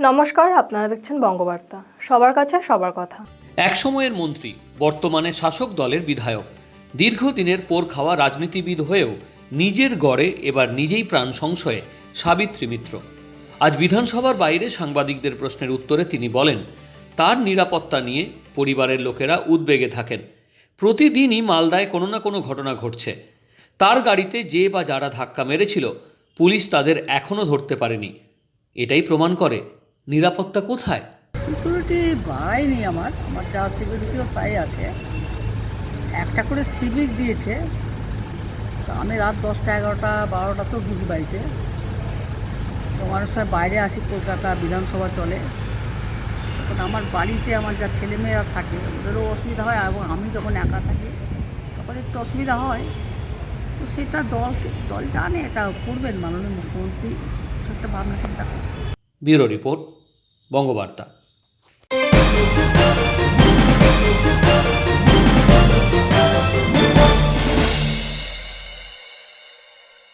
নমস্কার, আপনারা দেখছেন বঙ্গবার্তা। সবার কাছে সবার কথা। এক সময়ের মন্ত্রী, বর্তমানে শাসক দলের বিধায়ক। দীর্ঘদিনের পোর খাওয়া রাজনীতিবিদ হয়েও নিজের গড়ে এবার নিজেই প্রাণ সংশয়ে সাবিত্রী মিত্র। আজ বিধানসভার বাইরে সাংবাদিকদের প্রশ্নের উত্তরে তিনি বলেন, তার নিরাপত্তা নিয়ে পরিবারের লোকেরা উদ্বেগে থাকেন। প্রতিদিনই মালদায় কোনো না কোনো ঘটনা ঘটছে। তার গাড়িতে যে বা যারা ধাক্কা মেরেছিল, পুলিশ তাদের এখনও ধরতে পারেনি। এটাই প্রমাণ করে। নিরাপত্তা কোথায়? সিকিউরিটি বাড়ায়নি আমার। আমার যা সিকিউরিটি ছিল তাই আছে। একটা করে সিভিক দিয়েছে। আমি রাত দশটা এগারোটা বারোটা তো ঢুকি বাড়িতে। তো অনেক সময় বাইরে আসি কলকাতা বিধানসভা চলে। তখন আমার বাড়িতে আমার যা ছেলেমেয়েরা থাকে ওদেরও অসুবিধা হয় এবং আমি যখন একা থাকি তখন একটু অসুবিধা হয়। তো সেটা দল দল জানে এটা করবেন মাননীয় মুখ্যমন্ত্রী। একটা ভাবনা চিন্তা করছে। Bureau report. বঙ্গবার্তা।